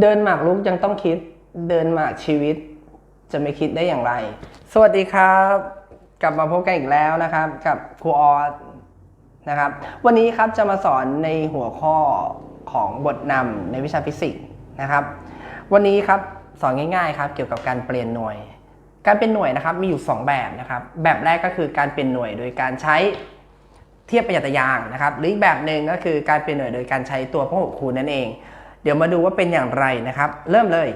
เดินหมากรุกยังต้องคิด เดินหมากชีวิต จะไม่คิดได้อย่างไร สวัสดีครับ กลับมาพบกันอีกแล้วนะครับ กับครูออสนะครับ วันนี้ครับจะมาสอนในหัวข้อของบทนำในวิชาฟิสิกส์นะครับ วันนี้ครับสอนง่ายๆครับเกี่ยวกับการเปลี่ยนหน่วย การเป็นหน่วยนะครับมีอยู่ 2 แบบนะครับ แบบแรกก็คือการเป็นหน่วยโดยการใช้เทียบประหยัดยางนะครับ หรืออีกแบบหนึ่งก็คือการเป็นหน่วยโดยการใช้ตัวพหุคูณนั่นเอง เดี๋ยวมาดูว่าเป็นอย่างไรนะครับ เริ่มเลย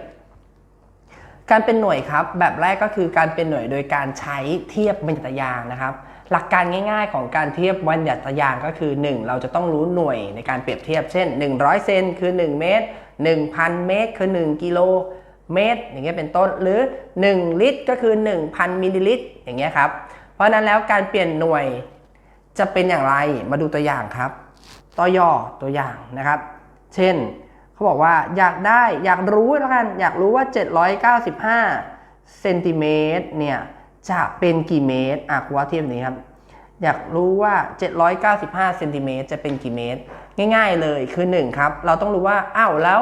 การเป็นหน่วยครับแบบแรกก็คือการเป็นหน่วยโดยการใช้เทียบบัญญัติยางนะครับ หลักการง่าย ๆ ของการเทียบบัญญัติยางก็คือ 1 เราจะต้องรู้หน่วยในการเปรียบเทียบเช่น 100 เซนคือ 1 เมตร 1,000 เมตร คือ 1 กิโลเมตร อย่างเงี้ยเป็นต้นหรือ 1 ลิตรก็คือ 1,000 มิลลิลิตร อย่างเงี้ยครับ เพราะนั้นแล้วการเปลี่ยนหน่วยจะเป็นอย่างไรมาดูตัวอย่างครับ ต่อย่อตัวอย่างนะครับ เช่น เขาบอกว่าอยากได้อยากรู้แล้วกันอยากรู้ว่า 795เซนติเมตรเนี่ยจะเป็นกี่เมตรอะครูว่าเทียบนี้ครับ อยากรู้ว่า 795เซนติเมตรจะเป็นกี่เมตร ง่าย ๆเลยคือ 1 ครับ เราต้องรู้ว่าอ้าวแล้ว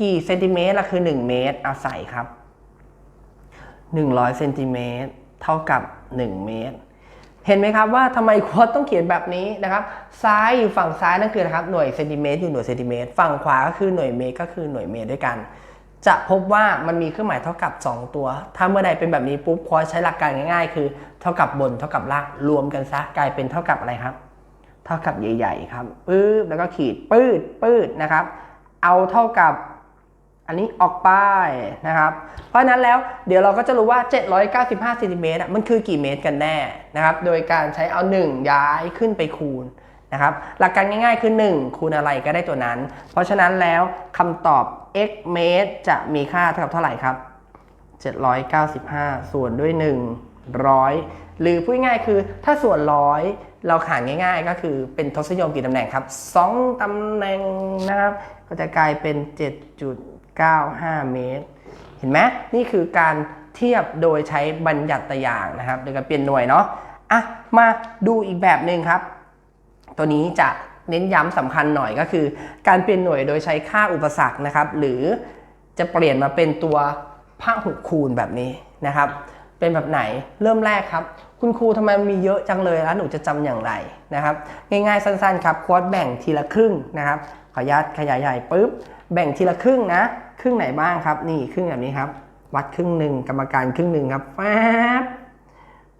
กี่เซนติเมตรละคือ 1 เมตรเอาใส่ครับ 100เซนติเมตรเท่ากับ 1 เมตร เห็นไหมครับว่าทำไมโค้ดต้องเขียนแบบนี้นะครับ ซ้ายอยู่ฝั่งซ้ายนั่นคือนะครับหน่วยเซนติเมตรอยู่หน่วยเซนติเมตรฝั่งขวาก็คือหน่วยเมตรก็คือหน่วยเมตรด้วยกัน จะพบว่ามันมีเครื่องหมายเท่ากับ 2 ตัว ถ้าเมื่อใดเป็นแบบนี้ปุ๊บโค้ดใช้หลักการง่าย ๆ คือเท่ากับบนเท่ากับล่างรวมกันซะกลายเป็นเท่ากับอะไรครับ เท่ากับใหญ่ ๆ ครับปื๊บแล้วก็ขีดปื๊ดปื๊ดนะครับ เอาเท่ากับ อันนี้ออกไปนะครับ เพราะฉะนั้นแล้วเดี๋ยวเราก็จะรู้ว่า 795เซนติเมตรมันคือกี่เมตรกันแน่นะครับ โดยการใช้เอา 1 ย้ายขึ้นไปคูณนะครับ หลักการง่ายๆคือ 1 คูณอะไรก็ได้ตัวนั้น เพราะฉะนั้นแล้วคำตอบ x เมตรจะมีค่าเท่ากับเท่าไหร่ครับ 795 ส่วนด้วย 100 หรือพูดง่ายคือถ้าส่วนร้อยเราขานง่ายๆ ก็คือเป็นทศนิยมกี่ตำแหน่งครับ 2ตำแหน่งนะครับ ก็จะกลายเป็น 95 เมตร เห็นไหมนี่คือการเทียบโดยใช้บัญญัติอย่างนะครับ โดยการเปลี่ยนหน่วยเนาะอะมาดูอีกแบบหนึ่งครับ ตัวนี้จะเน้นย้ำสำคัญหน่อยก็คือ การเปลี่ยนหน่วยโดยใช้ค่าอุปสรรคนะครับ หรือจะเปลี่ยนมาเป็นตัวพหุคูณแบบนี้นะครับ เป็นแบบไหนเริ่มแรกครับ คุณครูทำไมมีเยอะจังเลยแล้วหนูจะจำอย่างไรนะครับ ง่ายๆสั้นๆครับควอดแบ่งทีละครึ่งนะครับขออนุญาตขยายใหญ่ปุ๊บแบ่งทีละครึ่งนะ ครึ่งไหนบ้างครับ นี่ครึ่งแบบนี้ครับ วัดครึ่งหนึ่งกรรมการครึ่งหนึ่งครับแฟบ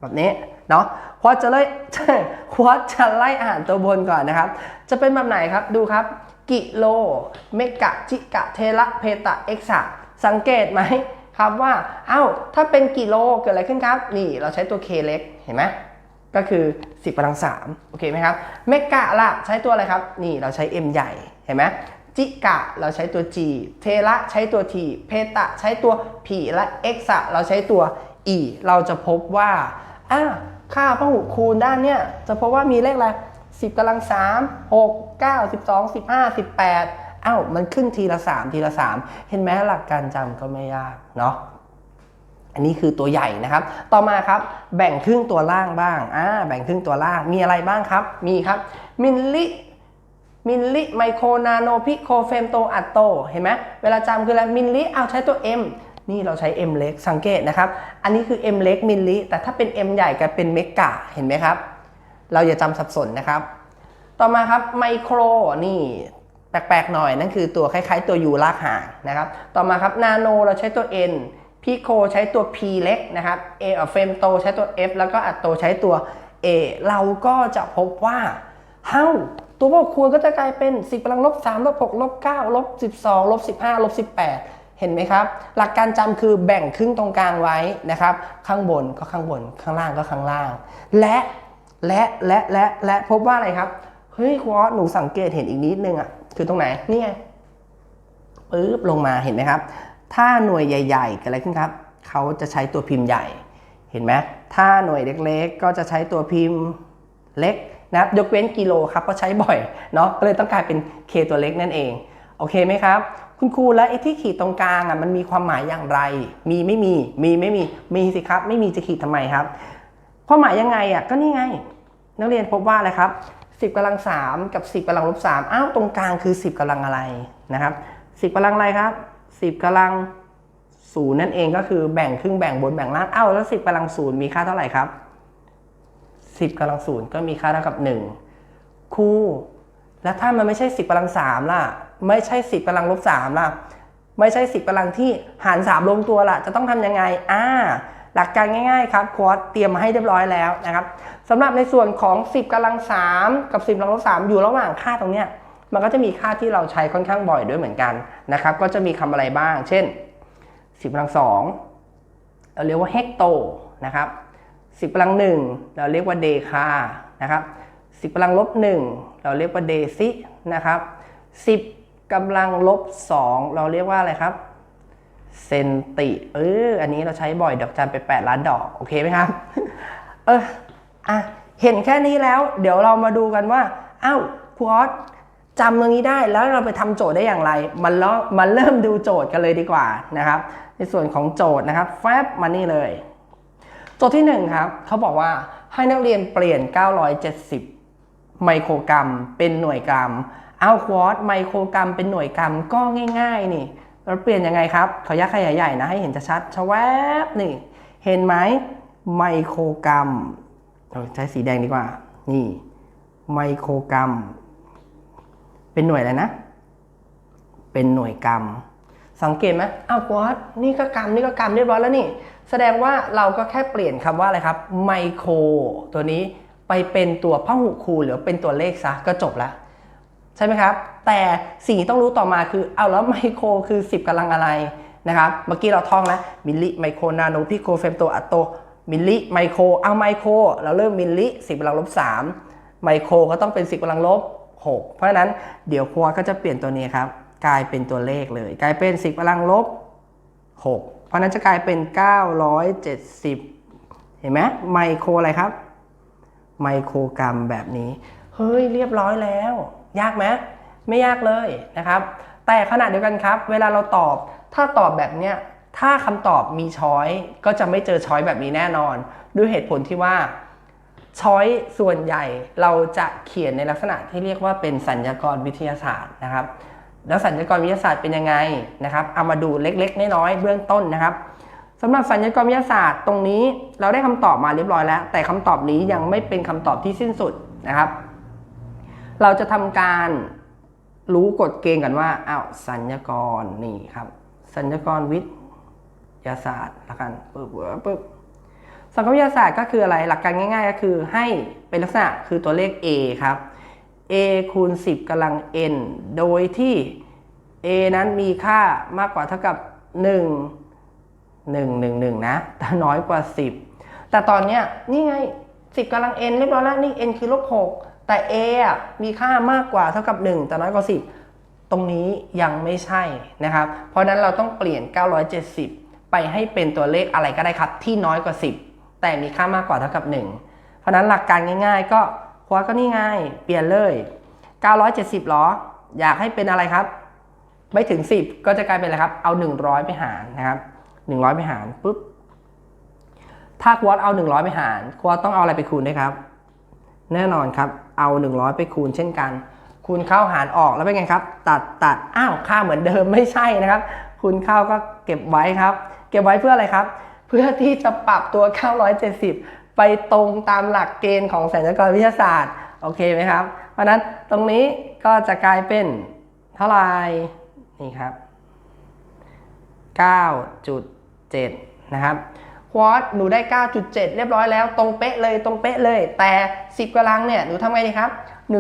แบบนี้เนาะควอดจะไล่ควอดจะไล่อ่านตัวบนก่อนนะครับ จะเป็นแบบไหนครับดูครับ กิโล เมกะจิกะเทระเพตะเอ็กซ์สังเกตไหมครับว่าเอ้าถ้าเป็นกิโลเกิดอะไรขึ้นครับ นี่เราใช้ตัว k เล็กเห็นไหมก็คือ 10กำลัง3โอเคไหมครับเมกะละใช้ตัวอะไรครับ นี่เราใช้ m ใหญ่เห็นไหม จิกะ เราใช้ตัว g เทระใช้ตัว t เพตะใช้ตัว p และ x เราใช้ตัว e เราจะพบว่าอ่าค่าพหุคูณด้านเนี้ยจะพบว่ามีเลขอะไร10กำลัง3 6 9 12 15 18อ้าวมันขึ้นทีละ3ทีละ3เห็นไหมหลักการจำก็ไม่ยากเนาะอันนี้คือตัวใหญ่นะครับ ต่อมาครับ แบ่งครึ่งตัวล่างบ้างอ่าแบ่งครึ่งตัวล่างมีอะไรบ้างครับ มีครับมิลลิ มิลลิไมโครนาโนพิโคเฟมโตอัตโต เห็นไหมเวลาจำคืออะไรมิลลิเอาใช้ตัว M นี่เราใช้ M เล็กสังเกตนะครับ อันนี้คือ M เล็กมิลลิ แต่ถ้าเป็น M ใหญ่ก็เป็นเมกะ เห็นไหมครับ เราอย่าจำสับสนนะครับ ต่อมาครับไมโครนี่แปลกๆหน่อย นั่นคือตัวคล้ายๆตัว U ลากห่างนะครับ ต่อมาครับนาโนเราใช้ตัว N พิโคใช้ตัว P เล็กนะครับเอเฟมโตใช้ตัว F แล้วก็อัตโตใช้ตัว A เราก็จะพบว่าเฮ้า ตัวพวกคูณก็จะกลายเป็น 10กำลังลบ3ลบ6ลบ9ลบ12ลบ15ลบ18 เห็นไหมครับ หลักการจำคือแบ่งครึ่งตรงกลางไว้นะครับ ข้างบนก็ข้างบน ข้างล่างก็ข้างล่าง และและและและและพบว่าอะไรครับ เฮ้ยควอหนูสังเกตเห็นอีกนิดนึงอะ คือตรงไหน นี่ไงปึ๊บลงมาเห็นไหมครับ ถ้าหน่วยใหญ่ๆเกิดอะไรขึ้นครับ เขาจะใช้ตัวพิมพ์ใหญ่ เห็นไหมถ้าหน่วยเล็กๆ ก็จะใช้ตัวพิมพ์เล็ก นะครับยกเว้นกิโลครับเพราะใช้บ่อยเนาะก็เลยต้องกลายเป็น K ตัวเล็กนั่นเองโอเคไหมครับ คุณครูและไอ้ที่ขีดตรงกลางอะมันมีความหมายอย่างไร มีไม่มีมีไม่มีมีสิครับ ไม่มีจะขีดทำไมครับความหมายยังไงอะก็นี่ไง นักเรียนพบว่าอะไรครับ10กำลัง3กับ10กำลังลบ3อ้าวตรงกลางคือ10กำลังอะไรนะครับ10กำลังอะไรครับ10กำลังศูนย์นั่นเองก็คือแบ่งครึ่งแบ่งบนแบ่งล่างอ้าวแล้ว10กำลังศูนย์มีค่าเท่าไหร่ครับ 10กำลังศูนย์ก็มีค่าเท่ากับ 1ครูแล้วถ้ามันไม่ใช่ 10กำลัง3ล่ะ ไม่ใช่ 10กำลังลบ3ล่ะ ไม่ใช่ 10กำลังที่หาร 3 ลงตัวล่ะ จะต้องทำยังไงอ่าหลักการง่ายๆครับควอตเตรียมมาให้เรียบร้อยแล้วนะครับสำหรับในส่วนของ 10กำลัง3กับ 10กำลังลบ3อยู่ระหว่างค่าตรงเนี้ยมันก็จะมีค่าที่เราใช้ค่อนข้างบ่อยด้วยเหมือนกันนะครับ ก็จะมีคำอะไรบ้าง เช่น 10กำลัง2เราเรียกว่าเฮกโตนะครับ 10กำลัง1เราเรียกว่าเดคานะครับ10กำลังลบ1เราเรียกว่าเดซินะครับ10กำลังลบ2เราเรียกว่าอะไรครับเซนติเอออันนี้เราใช้บ่อยดอกจันไป 8 ล้านดอก โอเคไหมครับ เอออะเห็นแค่นี้แล้ว เดี๋ยวเรามาดูกันว่าอ้าวครูออสจำตรงนี้ได้แล้วเราไปทำโจทย์ได้อย่างไร มันเริ่มมันเริ่มดูโจทย์กันเลยดีกว่านะครับ ในส่วนของโจทย์นะครับแฟบมานี่เลย โจทย์ที่ 1 ครับเขาบอกว่าให้นักเรียนเปลี่ยน 970 ไมโครกรัม เป็นหน่วยกรัม เอาควอตไมโครกรัม เป็นหน่วยกรัมก็ง่ายๆนี่เราเปลี่ยนยังไงครับขอยักขยายใหญ่นะให้เห็นชัดๆชะแวบนี่ เห็นไหมไมโครกรัมเอาใช้สีแดงดีกว่า นี่ไมโครกรัม เป็นหน่วยอะไรนะ เป็นหน่วยกรัม สังเกตไหมอ้าววอตนี่ก็กรัมนี่ก็กรัมเรียบร้อยแล้วนี่ แสดงว่าเราก็แค่เปลี่ยนคำว่าอะไรครับไมโครตัวนี้ไปเป็นตัวพหุคูณหรือเป็นตัวเลขซะก็จบแล้วใช่ไหมครับ แต่สิ่งที่ต้องรู้ต่อมาคือเอาแล้วไมโครคือ 10กำลังอะไรนะครับ เมื่อกี้เราท่องแล้วมิลลิไมโครนาโนพิโครเฟมโตอัตโตมิลลิไมโครเอาไมโครเราเริ่มมิลลิ10กำลังลบ3ไมโครก็ต้องเป็น 10กำลังลบ 6 เพราะฉะนั้นเดี๋ยวครัวก็จะเปลี่ยนตัวนี้ครับ กลายเป็นตัวเลขเลย กลายเป็น 10กำลังลบ 6 เพราะนั้นจะกลายเป็น 970 เห็นไหมไมโครอะไรครับ ไมโครกรัมแบบนี้ เฮ้ยเรียบร้อยแล้ว ยากไหมไม่ยากเลยนะครับ แต่ขณะเดียวกันครับ เวลาเราตอบ ถ้าตอบแบบเนี้ยถ้าคำตอบมีช้อยก็จะไม่เจอช้อยแบบนี้แน่นอน ด้วยเหตุผลที่ว่าช้อยส่วนใหญ่เราจะเขียนในลักษณะที่เรียกว่าเป็นสัญญากรวิทยาศาสตร์นะครับ แล้วสัญญากรวิทยาศาสตร์เป็นยังไงนะครับเอามาดูเล็กๆน้อยๆเบื้องต้นนะครับสำหรับสัญญากรวิทยาศาสตร์ตรงนี้เราได้คำตอบมาเรียบร้อยแล้ว แต่คำตอบนี้ยังไม่เป็นคำตอบที่สิ้นสุดนะครับ เราจะทำการรู้กฎเกณฑ์กันว่าอ้าวสัญญากรนี่ครับสัญญากรวิทยาศาสตร์ละกันปึ๊บปึ๊บปึ๊บสังคมวิทยาศาสตร์ก็คืออะไรหลักการง่าย ๆ ก็คือให้เป็นลักษณะคือตัวเลข a ครับ a คูณ 10กำลัง n โดยที่ a นั้นมีค่ามากกว่าเท่ากับ 1 1 1 1 นะ แต่น้อยกว่า 10 แต่ตอนเนี้ยนี่ไง 10กำลัง n เรียบร้อยแล้วนี่ n คือลบ6แต่ a อะมีค่ามากกว่าเท่ากับ 1 แต่น้อยกว่า 10 ตรงนี้ยังไม่ใช่นะครับ เพราะนั้นเราต้องเปลี่ยน 970 ไปให้เป็นตัวเลขอะไรก็ได้ครับ ที่น้อยกว่า 10 แต่มีค่ามากกว่าเท่ากับ 1 เพราะนั้นหลักการง่าย ๆ ก็ ควาก็นี่ง่ายเปลี่ยนเลย 970หรอ อยากให้เป็นอะไรครับ ไม่ถึง 10 ก็จะกลายเป็นอะไรครับ เอา 100 ไปหารนะครับ 100 ไปหารปุ๊บ ถ้าควอตเอา 100 ไปหาร ควอตต้องเอาอะไรไปคูณด้วยครับ แน่นอนครับ เอา 100 ไปคูณเช่นกัน คูณเข้าหารออกแล้วเป็นไงครับ ตัดตัด อ้าว ค่าเหมือนเดิมไม่ใช่นะครับ คูณเข้าก็เก็บไว้ครับ เก็บไว้เพื่ออะไรครับ เพื่อที่จะปรับตัว 970 ไปตรงตามหลักเกณฑ์ของสัญญากรวิทยาศาสตร์โอเคไหมครับ เพราะนั้นตรงนี้ก็จะกลายเป็นเท่าไหร่นี่ครับ 9.7 นะครับควอตหนูได้ 9.7 เรียบร้อยแล้ว ตรงเป๊ะเลยตรงเป๊ะเลย แต่ 10กำลังเนี่ยหนูทำไงดีครับ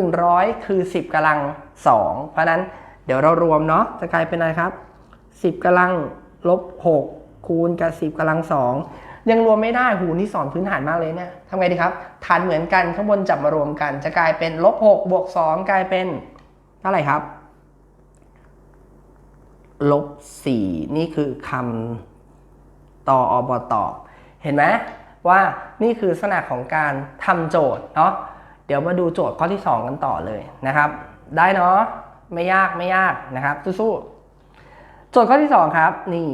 100 คือ 10กำลัง 2 เพราะนั้นเดี๋ยวเรารวมเนาะจะกลายเป็นอะไรครับ 10กำลังลบ 6 คูณกับ 10กำลัง 2 ยังรวมไม่ได้หูนี่สอนพื้นฐานมากเลยเนี่ยทำไงดีครับฐานเหมือนกันข้างบนจับมารวมกัน จะกลายเป็นลบ6บวก2กลายเป็นเท่าไหร่ครับลบ4นี่คือคำต่ออบตอบเห็นไหมว่านี่คือลักษณะของการทำโจทย์เนาะเดี๋ยวมาดูโจทย์ข้อที่ 2 กันต่อเลยนะครับ ได้เนาะไม่ยากไม่ยากนะครับสู้ๆโจทย์ข้อที่ 2 ครับ นี่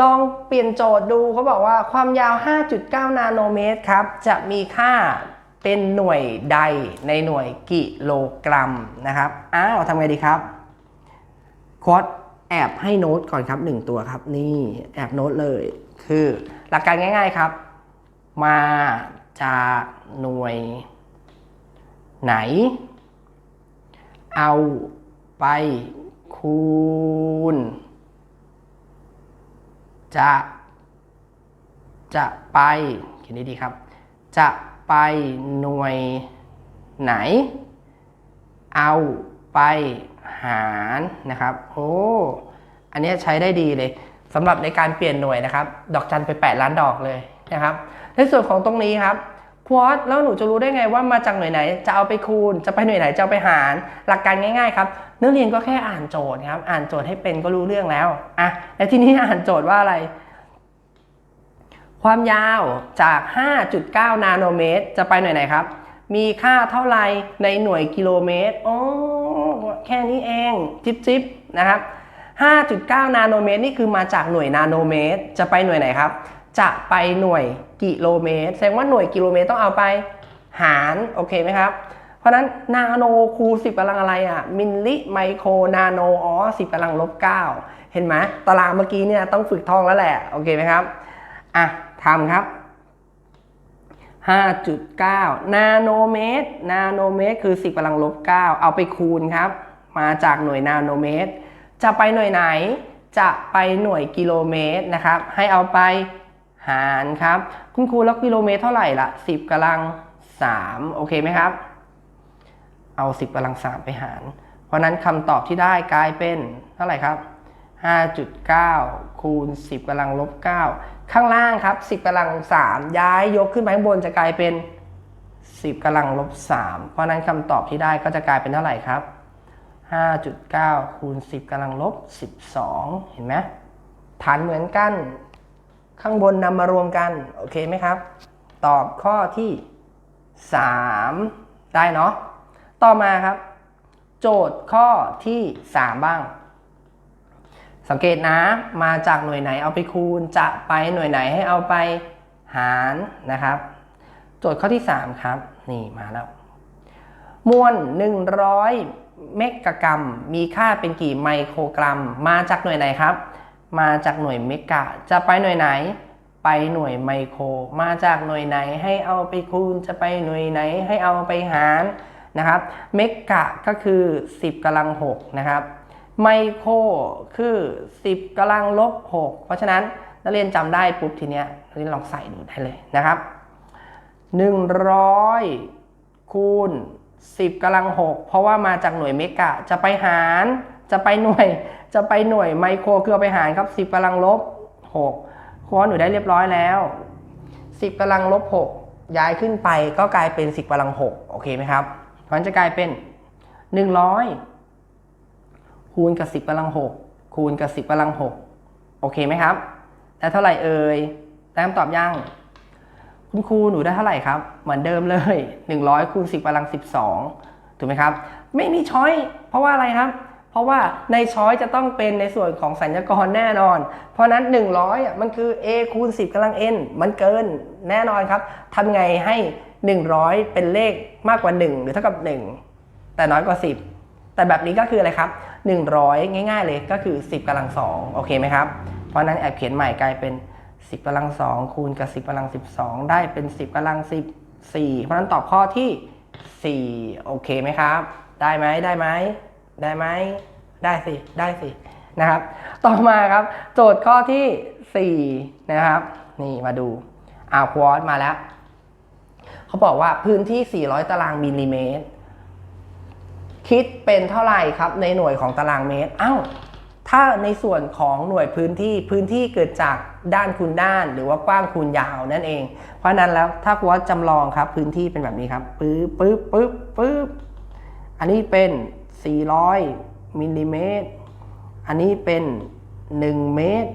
ลองเปลี่ยนโจทย์ดูเขาบอกว่าความยาว 5.9 นาโนเมตรครับ จะมีค่าเป็นหน่วยใดในหน่วยกิโลกรัมนะครับ อ้าวทำไงดีครับคอร์สแอบให้โน้ตก่อนครับหนึ่งตัวครับ นี่แอบโน้ตเลย คือหลักการง่าย ๆครับ มาจากหน่วยไหน เอาไปคูณ จะ จะไปเขียนดีๆครับ จะไปหน่วยไหน เอาไปหารนะครับโอ้อันนี้ใช้ได้ดีเลยสำหรับในการเปลี่ยนหน่วยนะครับ ดอกจันไป 8 ล้านดอกเลยนะครับ ในส่วนของตรงนี้ครับ ควอตแล้วหนูจะรู้ได้ไงว่ามาจากหน่วยไหน จะเอาไปคูณ จะไปหน่วยไหนจะเอาไปหาร หลักการง่ายๆครับนักเรียนก็แค่อ่านโจทย์ครับ อ่านโจทย์ให้เป็นก็รู้เรื่องแล้วอะแล้วที่นี้อ่านโจทย์ว่าอะไร ความยาวจาก 5.9 นาโนเมตร จะไปหน่วยไหนครับ มีค่าเท่าไหร่ในหน่วยกิโลเมตรโอ้แค่นี้เองจิ๊บจิบนะครับ 5.9 นาโนเมตร นี่คือมาจากหน่วยนาโนเมตร จะไปหน่วยไหนครับ จะไปหน่วย กิโลเมตร แสดงว่าหน่วยกิโลเมตรต้องเอาไปหารโอเคไหมครับ เพราะนั้นนาโนคูณ10กำลังอะไรอะมิลลิไมโครนาโนอ๋อ10กำลังลบ9เห็นไหมตารางเมื่อกี้เนี่ยต้องฝึกท่องแล้วแหละโอเคไหมครับอะทำครับ 5.9 นาโนเมตร นาโนเมตร คือ 10กำลังลบ 9 เอาไปคูณครับ มาจากหน่วยนาโนเมตร จะไปหน่วยไหน จะไปหน่วยกิโลเมตรนะครับ ให้เอาไป หารครับ คุณครูแล้วกิโลเมตรเท่าไหร่ละ10กำลัง 3 โอเคไหมครับ เอา 10กำลัง 3 ไปหาร เพราะนั้นคำตอบที่ได้กลายเป็นเท่าไหร่ครับ 5.9 คูณ 10กำลังลบ 9 ข้างล่างครับ 10กำลัง 3 ย้ายยกขึ้นไปข้างบนจะกลายเป็น 10กำลังลบ 3 เพราะนั้นคำตอบที่ได้ก็จะกลายเป็นเท่าไหร่ครับ 5.9 คูณ 10กำลังลบ 12 เห็นไหมฐานเหมือนกัน ข้างบนนำมารวมกัน โอเคไหมครับ ตอบข้อที่ 3 ได้เนาะต่อมาครับ โจทย์ข้อที่ 3 บ้าง สังเกตนะมาจากหน่วยไหนเอาไปคูณ จะไปหน่วยไหนให้เอาไปหารนะครับ โจทย์ข้อที่ 3 ครับ นี่มาแล้ว มวล 100 เมกะกรัม มีค่าเป็นกี่ไมโครกรัม มาจากหน่วยไหนครับ มาจากหน่วยเมกะ จะไปหน่วยไหน ไปหน่วยไมโคร มาจากหน่วยไหนให้เอาไปคูณ จะไปหน่วยไหนให้เอาไปหารนะครับ เมกะก็คือ 10กำลัง6นะครับ ไมโครคือ 10กำลังลบ6เพราะฉะนั้นนักเรียนจำได้ปุ๊บทีเนี้ยนักเรียนลองใส่ดูได้เลยนะครับ 100 คูณ 10กำลัง6เพราะว่ามาจากหน่วยเมกะจะไปหาร จะไปหน่วย จะไปหน่วยไมโครคือไปหารครับ 10กำลังลบ6ครูหนูได้เรียบร้อยแล้ว 10กำลังลบ6ย้ายขึ้นไปก็กลายเป็น 10กำลัง6โอเคไหมครับเพราะฉะนั้นจะกลายเป็น 100 คูณกับ 10กำลัง6คูณกับ 10กำลัง6โอเคไหมครับได้เท่าไหร่เอ่ยได้คำตอบยังคุณครูหนูได้เท่าไหร่ครับ เหมือนเดิมเลย 100คูณ10กำลัง 12 ถูกไหมครับ ไม่มีช้อย เพราะว่าอะไรครับ เพราะว่าในช้อยจะต้องเป็นในส่วนของสัญญากรแน่นอน เพราะนั้น 100อะมันคือ a คูณ10กำลัง n มันเกินแน่นอนครับทำไงให้ 100 เป็นเลขมากกว่า 1 หรือเท่ากับ 1 แต่น้อยกว่า 10 แต่แบบนี้ก็คืออะไรครับ 100 ง่าย ๆ เลยก็คือ 10กำลัง2โอเคไหมครับเพราะนั้นแอบเขียนใหม่กลายเป็น 10กำลัง2คูณกับ 10กำลัง 12 ได้เป็น 10กำลัง14 เพราะฉะนั้นตอบข้อที่ 4 โอเคไหมครับ ได้ไหมได้ไหม ได้ไหมได้สิได้สินะครับ ต่อมาครับ โจทย์ข้อที่4นะครับ นี่มาดูอาควอตมาแล้ว เขาบอกว่าพื้นที่ 400 ตารางมิลลิเมตร คิดเป็นเท่าไหร่ครับในหน่วยของตารางเมตรอ้าวถ้าในส่วนของหน่วยพื้นที่พื้นที่เกิดจากด้านคูณด้าน หรือว่ากว้างคูณยาวนั่นเอง เพราะนั้นแล้วถ้าคว่าจำลองครับพื้นที่เป็นแบบนี้ครับปึ๊บปึ๊บปึ๊บปึ๊บอันนี้เป็น 400มิลลิเมตรอันนี้เป็น 1 เมตร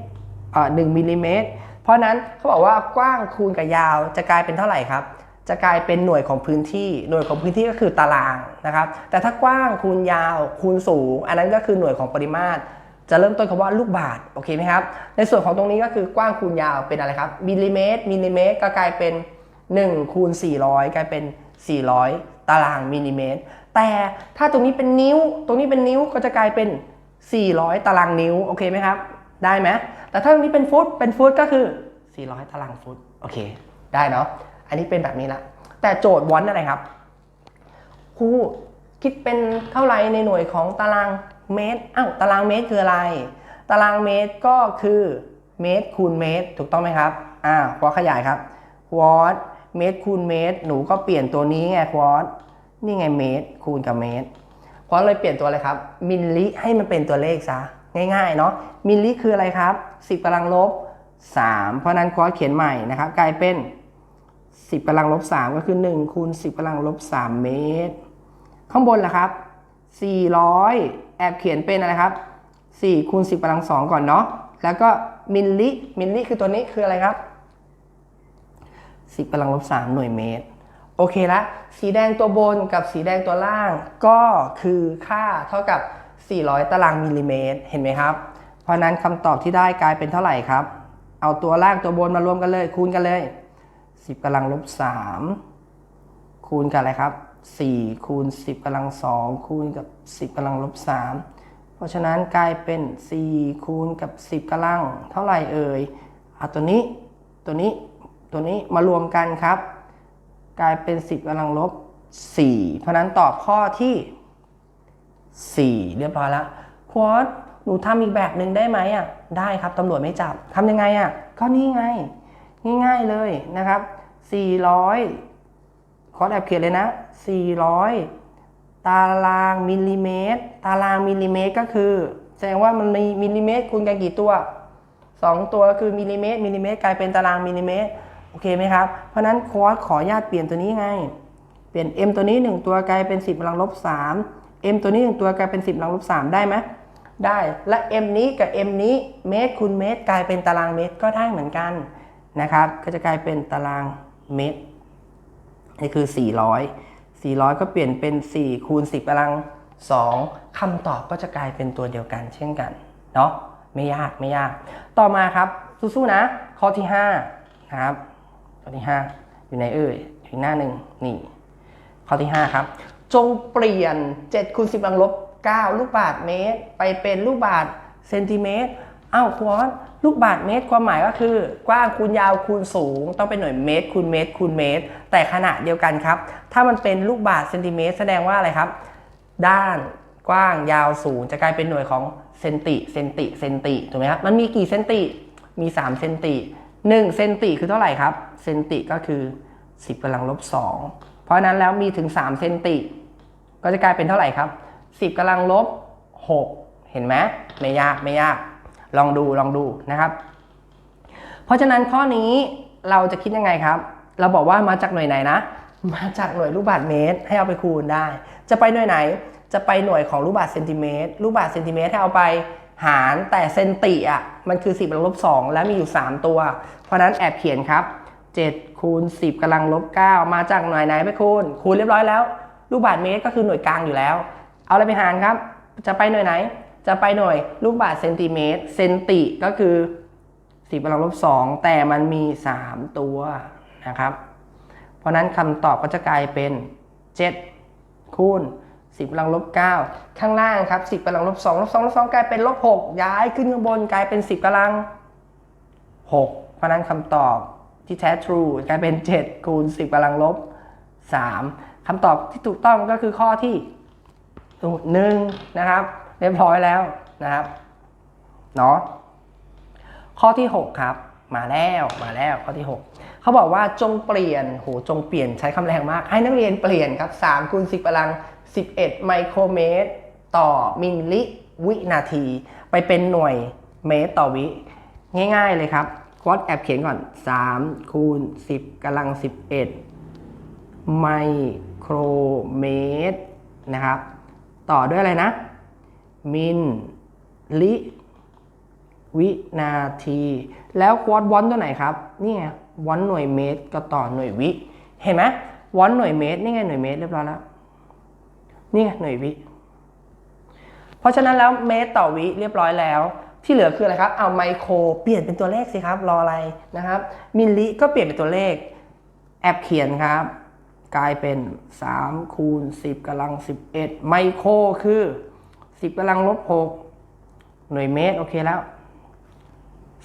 เอ่อ1มิลลิเมตรเพราะนั้นเขาบอกว่ากว้างคูณกับยาวจะกลายเป็นเท่าไหร่ครับ จะกลายเป็นหน่วยของพื้นที่หน่วยของพื้นที่ก็คือตารางนะครับ แต่ถ้ากว้างคูณยาวคูณสูง อันนั้นก็คือหน่วยของปริมาตร จะเริ่มต้นคำว่าลูกบาศก์โอเคไหมครับ ในส่วนของตรงนี้ก็คือกว้างคูณยาวเป็นอะไรครับมิลลิเมตรมิลลิเมตรก็กลายเป็น1คูณ400 กลายเป็น 400 ตารางมิลลิเมตร แต่ถ้าตรงนี้เป็นนิ้ว ตรงนี้เป็นนิ้วก็จะกลายเป็น 400 ตารางนิ้ว โอเคไหมครับ ได้ไหม แต่ถ้าตรงนี้เป็นฟุต เป็นฟุตก็คือ 400 ตารางฟุต โอเค ได้เนาะ อันนี้เป็นแบบนี้ละ แต่โจทย์วอนอะไรครับครูคิดเป็นเท่าไรในหน่วยของตารางเมตร อ้าว ตารางเมตรคืออะไร ตารางเมตรก็คือเมตรคูณเมตร ถูกต้องไหมครับ อ่าพอขยายครับวอต เมตรคูณเมตร หนูก็เปลี่ยนตัวนี้ไงวอตนี่ไงเมตรคูณกับเมตรเพราะเลยเปลี่ยนตัวอะไรครับ มิลลิให้มันเป็นตัวเลขซะง่ายๆเนาะมิลลิคืออะไรครับ 10กำลังลบ 3 เพราะนั้นควอตเขียนใหม่นะครับกลายเป็น 10กำลังลบ 3 ก็คือ1คูณ10กำลังลบ 3 เมตร ข้างบนล่ะครับ 400 แอบเขียนเป็นอะไรครับ4คูณ10กำลัง2ก่อนเนาะแล้วก็มิลลิมิลลิคือตัวนี้คืออะไรครับ 10กำลังลบ3หน่วยเมตร โอเคละ สีแดงตัวบนกับสีแดงตัวล่าง ก็คือค่าเท่ากับ 400 ตารางมิลลิเมตร เห็นไหมครับ เพราะนั้นคำตอบที่ได้กลายเป็นเท่าไหร่ครับ เอาตัวล่างตัวบนมารวมกันเลยคูณกันเลย 10กำลังลบ3คูณกับอะไรครับ4คูณ10กำลัง2คูณกับ 10กำลังลบ3เพราะฉะนั้นกลายเป็น 4 คูณกับ 10กำลัง เท่าไหร่เอ่ยเอาตัวนี้ตัวนี้ ตัวนี้มารวมกันครับ กลายเป็น 10กำลังลบ 4 เพราะนั้นตอบข้อที่ 4 เรียบร้อยแล้วควอตหนูทำอีกแบบหนึ่งได้ไหมอะได้ครับตำรวจไม่จับทำยังไงอะก็นี่ไง ง่ายๆเลยนะครับ 400ขอแอบเขียนเลยนะ 400 ตารางมิลลิเมตร ตารางมิลลิเมตรก็คือ แสดงว่ามันมีมิลลิเมตรคูณกันกี่ตัว 2 ตัวก็คือมิลลิเมตรมิลลิเมตรกลายเป็นตารางมิลลิเมตร โอเคไหมครับ เพราะนั้นคอร์สขออนุญาตเปลี่ยนตัวนี้ไง เปลี่ยน m ตัวนี้ 1 ตัวกลายเป็น 10กำลังลบ3 m ตัวนี้ 1 ตัวกลายเป็น 10กำลังลบ3ได้ไหมได้ และ m นี้กับ m นี้เมตรคูณเมตร กลายเป็นตารางเมตรก็ได้เหมือนกันนะครับ ก็จะกลายเป็นตารางเมตรนี่คือ 400 400 ก็เปลี่ยนเป็น 4 คูณ 10กำลัง 2คำตอบก็จะกลายเป็นตัวเดียวกันเช่นกันเนาะไม่ยากไม่ยาก ต่อมาครับสู้ๆนะ ข้อที่5นะครับ ที่ 5 อยู่ในเอ่ยอยู่หน้าหนึ่งนี่ ข้อที่ 5 ครับ จงเปลี่ยน7คูณ10กำลังลบ9ลูกบาศก์เมตร ไปเป็นลูกบาศก์เซนติเมตรอ้าวควอตลูกบาศก์เมตรความหมายก็คือ กว้างคูณยาวคูณสูง ต้องเป็นหน่วยเมตรคูณเมตรคูณเมตร แต่ขณะเดียวกันครับ ถ้ามันเป็นลูกบาศก์เซนติเมตร แสดงว่าอะไรครับ ด้านกว้างยาวสูงจะกลายเป็นหน่วยของเซนติเซนติเซนติถูกไหมครับมันมีกี่เซนติมี 3 เซนติ 1เซนติคือเท่าไหร่ครับ เซนติก็คือ 10กำลังลบ 2 เพราะนั้นแล้วมีถึง 3 เซนติ ก็จะกลายเป็นเท่าไหร่ครับ 10กำลังลบ 6 เห็นไหมไม่ยากไม่ยาก ลองดูลองดูนะครับ เพราะฉะนั้นข้อนี้เราจะคิดยังไงครับ เราบอกว่ามาจากหน่วยไหนนะ มาจากหน่วยลูกบาศก์เมตรให้เอาไปคูณได้ จะไปหน่วยไหน จะไปหน่วยของลูกบาศก์เซนติเมตร ลูกบาศก์เซนติเมตรให้เอาไป หารแต่เซนติอะมันคือ 10กำลังลบ 2 แล้วมีอยู่ 3 ตัว เพราะนั้นแอบเขียนครับ 7 คูณ 10กำลังลบ 9 มาจากหน่วยไหนไปคูณ คูณเรียบร้อยแล้ว ลูกบาศก์เมตรก็คือหน่วยกลางอยู่แล้ว เอาอะไรไปหารครับ จะไปหน่วยไหน จะไปหน่วยลูกบาศก์เซนติเมตร เซนติก็คือ 10กำลังลบ 2 แต่มันมี 3 ตัวนะครับ เพราะนั้นคำตอบก็จะกลายเป็น 7 คูณ 10กำลังลบ9ข้างล่างครับ10กำลังลบ2ลบ2ลบ2กลายเป็นลบ6ย้ายขึ้นข้างบนกลายเป็น10กำลัง6เพราะนั้นคำตอบที่แท้ true กลายเป็น7คูณ10กำลังลบ3คำตอบที่ถูกต้องก็คือข้อที่1นะครับ เรียบร้อยแล้วนะครับเนาะข้อที่ 6 ครับ มาแล้วมาแล้วข้อที่ 6 เขาบอกว่าจงเปลี่ยนโหจงเปลี่ยนใช้คำแรงมาก ให้นักเรียนเปลี่ยนครับ3คูณ10กำลัง 11 ไมโครเมตร ต่อมิลลิวินาที ไปเป็นหน่วยเมตรต่อวิ ง่ายๆเลยครับควอดแอบเขียนก่อน 3 คูณ 10กำลัง 11 ไมโครเมตรนะครับ ต่อด้วยอะไรนะ มิลลิวินาที แล้วควอดวอนตัวไหนครับ นี่ไงวอนหน่วยเมตรก็ต่อหน่วยวิ เห็นไหมวอนหน่วยเมตร นี่ไงหน่วยเมตรเรียบร้อยแล้ว นี่ไงหน่วยวิ เพราะฉะนั้นแล้วเมตรต่อวิเรียบร้อยแล้ว ที่เหลือคืออะไรครับ เอาไมโครเปลี่ยนเป็นตัวเลขสิครับ รออะไรนะครับ มิลลิก็เปลี่ยนเป็นตัวเลข แอบเขียนครับ กลายเป็น 3 คูณ 10กำลัง 11 ไมโครคือ 10กำลังลบ 6 หน่วยเมตรโอเคแล้ว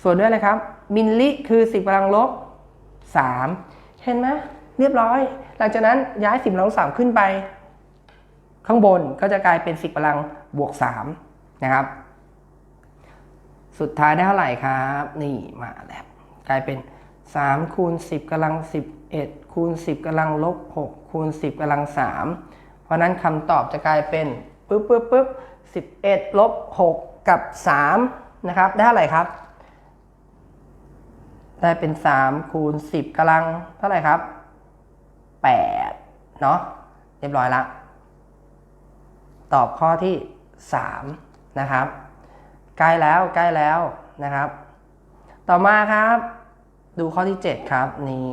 ส่วนด้วยอะไรครับ มิลลิคือ 10กำลังลบ 3 เห็นไหมเรียบร้อย หลังจากนั้นย้าย 10กำลังลบ3ขึ้นไป ข้างบนก็จะกลายเป็น 10กำลังบวก3นะครับ สุดท้ายได้เท่าไหร่ครับ นี่มาแล้วกลายเป็น3คูณ10กำลัง11คูณ10กำลังลบ6คูณ10กำลัง3เพราะนั้นคำตอบจะกลายเป็นปึ๊บปึ๊บปึ๊บ11ลบ6กับ3นะครับ ได้เท่าไหร่ครับ ได้เป็น3คูณ10กำลังเท่าไหร่ครับ8เนาะเรียบร้อยละ ตอบข้อที่ 3 นะครับใกล้แล้วใกล้แล้วนะครับ ต่อมาครับ ดูข้อที่ 7 ครับนี่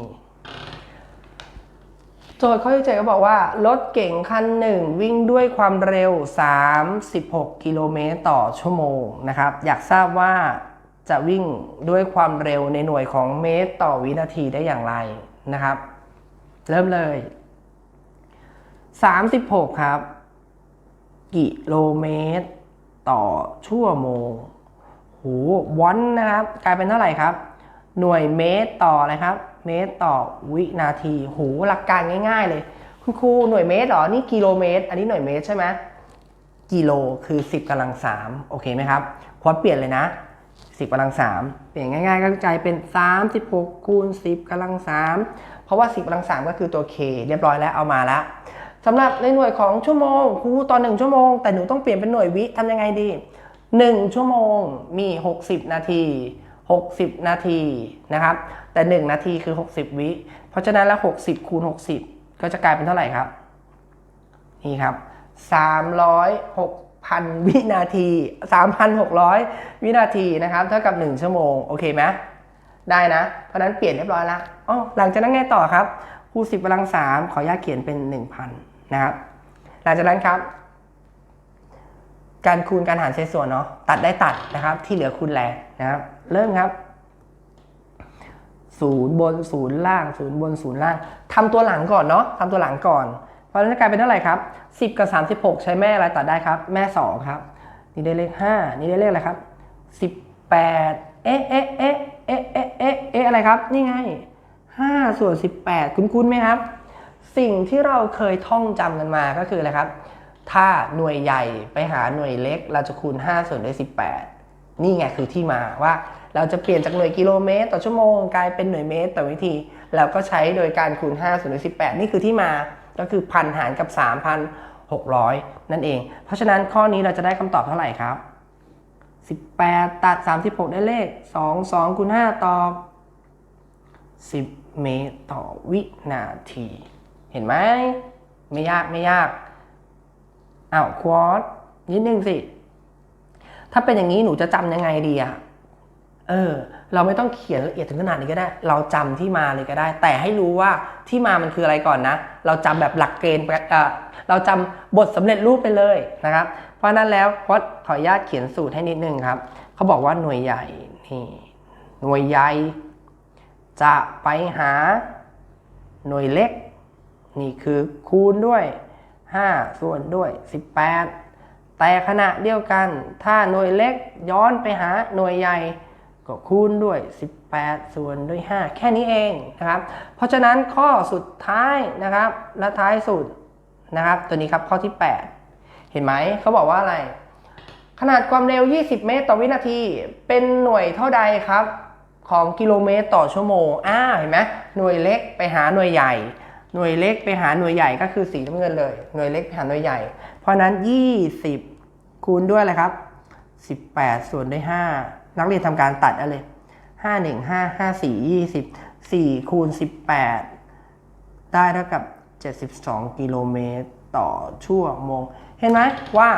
โจทย์ข้อที่7ก็บอกว่า รถเก๋งคันหนึ่งวิ่งด้วยความเร็ว 36 กิโลเมตรต่อชั่วโมงนะครับ อยากทราบว่าจะวิ่งด้วยความเร็วในหน่วยของเมตรต่อวินาทีได้อย่างไรนะครับ เริ่มเลย 36 ครับ กิโลเมตร ต่อชั่วโมงโหวันนะครับ กลายเป็นเท่าไหร่ครับ หน่วยเมตรต่ออะไรครับ เมตรต่อวินาทีโหหลักการง่าย ๆ เลย คุณครูหน่วยเมตรหรอ นี่กิโลเมตร อันนี้หน่วยเมตรใช่ไหมกิโลคือ 10กำลัง3โอเคไหมครับพอเปลี่ยนเลยนะ 10กำลัง3เปลี่ยนง่ายๆ ก็กลายเป็น 36คูณ10กำลัง3เพราะว่า 10กำลัง3ก็คือตัว k เรียบร้อยแล้วเอามาแล้ว สำหรับในหน่วยของชั่วโมงครูตอน1ชั่วโมง แต่หนูต้องเปลี่ยนเป็นหน่วยวิทำยังไงดี 1 ชั่วโมงมี 60 นาที 60 นาทีนะครับ แต่ 1 นาทีคือ 60 วิ เพราะฉะนั้นแล้ว 60 คูณ 60 ก็จะกลายเป็นเท่าไหร่ครับ นี่ครับ 306,000 วินาที 3,600 วินาทีนะครับ เท่ากับ 1 ชั่วโมง โอเคไหมได้นะ เพราะฉะนั้นเปลี่ยนเรียบร้อยแล้วอ๋อหลังจากนั้นไงต่อครับคูณ10กำลัง3ขออนุญาตเขียนเป็น 1,000 นะครับ หลังจากนั้นครับ การคูณการหารเศษส่วนเนาะตัดได้ตัดนะครับ ที่เหลือคูณแรงนะครับ เริ่มครับศูนย์บนศูนย์ล่างศูนย์บนศูนย์ล่างทำตัวหลังก่อนเนาะทำตัวหลังก่อน เพราะฉะนั้นกลายเป็นเท่าไหร่ครับ10กับ36ใช้แม่อะไรตัดได้ครับ แม่2ครับ นี่ได้เลข5นี่ได้เลขอะไรครับ18เอ๊ะเอ๊ะเอ๊ะเอ๊ะเอ๊ะเอ๊ะเอ๊ะอะไรครับ นี่ไง5ส่วน18คุ้นๆไหมครับ สิ่งที่เราเคยท่องจำกันมาก็คืออะไรครับ ถ้าหน่วยใหญ่ไปหาหน่วยเล็ก เราจะคูณ 5 ส่วนด้วย 18 นี่ไงคือที่มาว่าเราจะเปลี่ยนจากหน่วยกิโลเมตร ต่อชั่วโมงกลายเป็นหน่วยเมตรต่อวิธีเราก็ใช้โดยการคูณ 5 ส่วนด้วย 18 นี่คือที่มาก็คือพันหารกับ 3,600 นั่นเอง เพราะฉะนั้นข้อนี้เราจะได้คำตอบเท่าไหร่ครับ 18 ตัด 36 ได้เลข 2 2คูณ5ตอบ 10 เมตรต่อวินาที เห็นไหมไม่ยากไม่ยากอ้าวควอตนิดนึงสิ ถ้าเป็นอย่างนี้หนูจะจำยังไงดีอะเออ เราไม่ต้องเขียนละเอียดถึงขนาดนี้ก็ได้ เราจำที่มาเลยก็ได้ แต่ให้รู้ว่าที่มามันคืออะไรก่อนนะ เราจำแบบหลักเกณฑ์เราจำบทสำเร็จรูปไปเลยนะครับ เพราะนั้นแล้วพอดขออนุญาตเขียนสูตรให้นิดนึงครับ เขาบอกว่าหน่วยใหญ่นี่หน่วยใหญ่จะไปหาหน่วยเล็ก นี่คือคูณด้วย 5 ส่วนด้วย 18 แต่ขณะเดียวกัน ถ้าหน่วยเล็กย้อนไปหาหน่วยใหญ่ก็คูณด้วย 18 ส่วนด้วย 5 แค่นี้เองนะครับ เพราะฉะนั้นข้อสุดท้ายนะครับ และท้ายสุดนะครับ ตัวนี้ครับข้อที่ 8 เห็นไหมเขาบอกว่าอะไร ขนาดความเร็ว 20 เมตรต่อวินาที เป็นหน่วยเท่าใดครับ ของกิโลเมตรต่อชั่วโมง อ่า เห็นไหมหน่วยเล็กไปหาหน่วยใหญ่ หน่วยเล็กไปหาหน่วยใหญ่ก็คือสีน้ำเงินเลย หน่วยเล็กไปหาหน่วยใหญ่ เพราะนั้น 20 คูณด้วยอะไรครับ 18 ส่วนด้วย 5 นักเรียนทำการตัดเอาเลย5 1 5 5 4 20 4 คูณ 18 ได้เท่ากับ 72 กิโลเมตรต่อชั่วโมง เห็นไหมว่า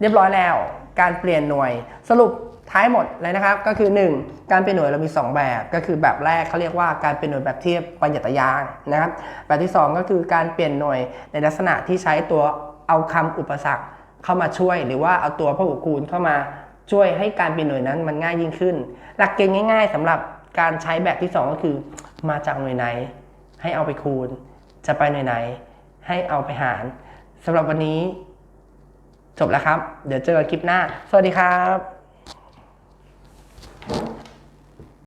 เรียบร้อยแล้ว การเปลี่ยนหน่วยสรุป ท้ายหมดเลยนะครับก็คือ 1 การเปลี่ยนหน่วยเรามี 2 แบบก็คือแบบแรกเขาเรียกว่าการเปลี่ยนหน่วยแบบเทียบปัญญตยางนะครับแบบที่ 2 ก็คือการเปลี่ยนหน่วยในลักษณะที่ใช้ตัวเอาคำอุปสรรคเข้ามาช่วย หรือว่าเอาตัวพหุคูณเข้ามาช่วยให้การเปลี่ยนหน่วยนั้นมันง่ายยิ่งขึ้น หลักเกณฑ์ง่าย ๆสำหรับการใช้แบบที่ 2 ก็คือ มาจากหน่วยไหน ให้เอาไปคูณ จะไปหน่วยไหน ให้เอาไปหารสำหรับวันนี้ จบแล้วครับ เดี๋ยวเจอกันคลิปหน้า สวัสดีครับ